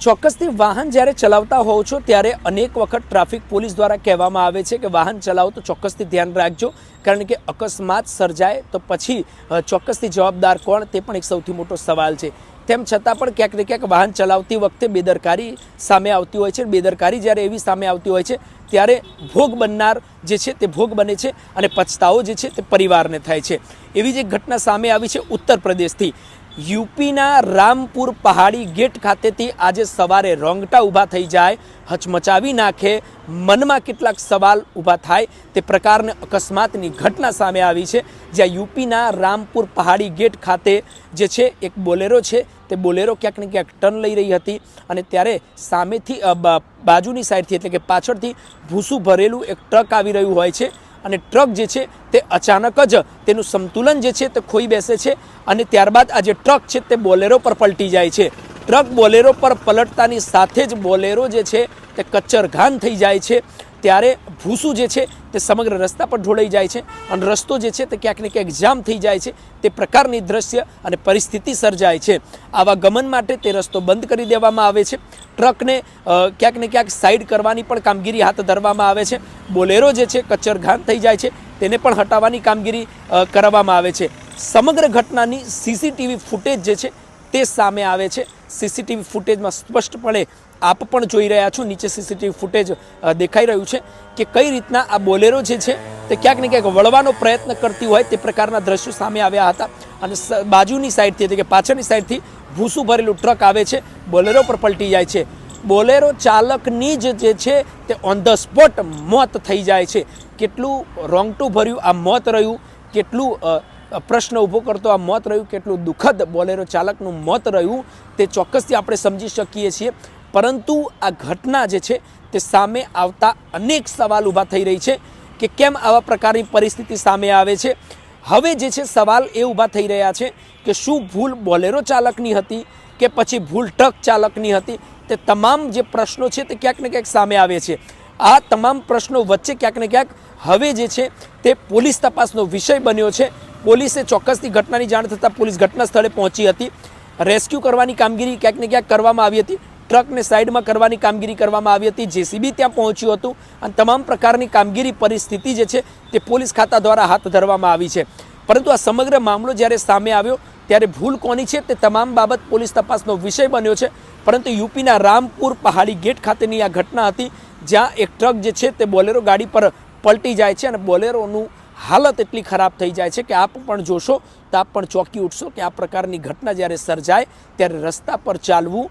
ચોક્કસથી વાહન જ્યારે ચલાવતા હોવ છો, ત્યારે અનેક વખત ટ્રાફિક પોલીસ દ્વારા કહેવામાં આવે છે કે વાહન ચલાવો તો ચોક્કસથી ધ્યાન રાખજો, કારણ કે અકસ્માત સર્જાય તો પછી ચોક્કસથી જવાબદાર કોણ તે પણ એક સૌથી મોટો સવાલ છે. તેમ છતાં પણ ક્યાંક ને ક્યાંક વાહન ચલાવતી વખતે બેદરકારી સામે આવતી હોય છે, બેદરકારી જ્યારે એવી સામે આવતી હોય છે, ત્યારે ભોગ બનનાર જે છે તે ભોગ બને છે અને પછતાવો જે છે તે પરિવારને થાય છે. એવી જ ઘટના સામે આવી છે ઉત્તર પ્રદેશથી. યુપીના રામપુર પહાડી ગેટ ખાતેથી આજે સવારે રોંગટા ઊભા થઈ જાય, હચમચાવી નાખે, મનમાં કેટલાક સવાલ ઊભા થાય, તે પ્રકારની અકસ્માતની ઘટના સામે આવી છે, જ્યાં યુપીના રામપુર પહાડી ગેટ ખાતે જે છે, એક બોલેરો છે, તે બોલેરો ક્યાંક ને ક્યાંક ટર્ન લઈ રહી હતી અને ત્યારે સામેથી બાજુની સાઈડથી એટલે કે પાછળથી ભૂસું ભરેલું એક ટ્રક આવી રહ્યું હોય છે અને ટ્રક જે છે તે અચાનક જ તેનું સંતુલન જે છે તે ખોઈ બેસે છે અને ત્યારબાદ આ જે ટ્રક છે તે બોલેરો પર પલટી જાય છે. ટ્રક બોલેરો પર પલટતાની સાથે જ બોલેરો જે છે તે કચ્છરઘાન થઈ જાય છે. ત્યારે ભૂસું જે છે તે સમગ્ર રસ્તા પર ઢોળાઈ જાય છે અને રસ્તો જે છે તે ક્યાંક ને ક્યાંક જામ થઈ જાય છે. તે પ્રકારની દ્રશ્ય અને પરિસ્થિતિ સર્જાય છે. આવા ગમન માટે તે રસ્તો બંધ કરી દેવામાં આવે છે. ટ્રકને ક્યાંક ને ક્યાંક સાઈડ કરવાની પણ કામગીરી હાથ ધરવામાં આવે છે. બોલેરો જે છે કચ્છરઘાન થઈ જાય છે, તેને પણ હટાવવાની કામગીરી કરવામાં આવે છે. સમગ્ર ઘટનાની સીસીટીવી ફૂટેજ જે છે, તે સામે આવે છે. સીસીટીવી ફૂટેજમાં સ્પષ્ટપણે આપ પણ જોઈ રહ્યા છો. નીચે સીસીટીવી ફૂટેજ દેખાઈ રહ્યું છે કે કઈ રીતના આ બોલેરો જે છે, તે ક્યાંક ને ક્યાંક વળવાનો પ્રયત્ન કરતી હોય તે પ્રકારના દ્રશ્યો સામે આવ્યા હતા. અને બાજુની સાઈડથી એટલે કે પાછળની સાઈડથી ભૂસું ભરેલું ટ્રક આવે છે. બોલેરો પર પલટી જાય છે. બોલેરો ચાલકની જ જે છે તે ઓન ધ સ્પોટ મોત થઈ જાય છે. કેટલું રોંગટું ભર્યું આ મોત રહ્યું, કેટલું પ્રશ્ન ઊભો કરતો આ મોત રહ્યું, કેટલું દુઃખદ બોલેરો ચાલકનું મોત રહ્યું, તે ચોક્કસથી આપણે સમજી શકીએ છીએ. પરંતુ આ ઘટના જે છે તે સામે આવતા અનેક સવાલ ઊભા થઈ રહી છે કે કેમ આવા પ્રકારની પરિસ્થિતિ સામે આવે છે. હવે જે છે સવાલ એ ઊભા થઈ રહ્યા છે કે શું ભૂલ બોલેરો ચાલકની હતી? કે પછી ભૂલ ટ્રક ચાલકની હતી. તે તમામ જે પ્રશ્નો છે તે ક્યાંક ને ક્યાંક સામે આવે છે. આ તમામ પ્રશ્નો વચ્ચે ક્યાંક ને ક્યાંક હવે જે છે તે પોલીસ તપાસનો વિષય બન્યો છે. પોલીસે ચોક્કસથી ઘટનાની જાણ થતાં પોલીસ ઘટના સ્થળે પહોંચી હતી. રેસ્ક્યુ કરવાની કામગીરી ક્યાંક ને ક્યાંક કરવામાં આવી હતી. ટ્રકને સાઈડમાં કરવાની કામગીરી કરવામાં આવી હતી. જેસીબી ત્યાં પહોંચ્યું હતું અને તમામ પ્રકારની કામગીરી પરિસ્થિતિ જે છે તે પોલીસ ખાતા દ્વારા હાથ ધરવામાં આવી છે. પરંતુ આ સમગ્ર મામલો જ્યારે સામે આવ્યો ત્યારે ભૂલ કોની છે તે તમામ બાબત પોલીસ તપાસનો વિષય બન્યો છે. પરંતુ યુપીના રામપુર પહાડી ગેટ ખાતેની આ ઘટના હતી, જ્યાં એક ટ્રક જે છે તે બોલેરો ગાડી પર પલટી જાય છે અને બોલેરોનું હાલત એટલી ખરાબ થઈ જાય છે કે આપ પણ જોશો તો આપ પણ ચોંકી ઉઠશો કે આ પ્રકારની ઘટના જ્યારે સર્જાય, ત્યારે રસ્તા પર ચાલવું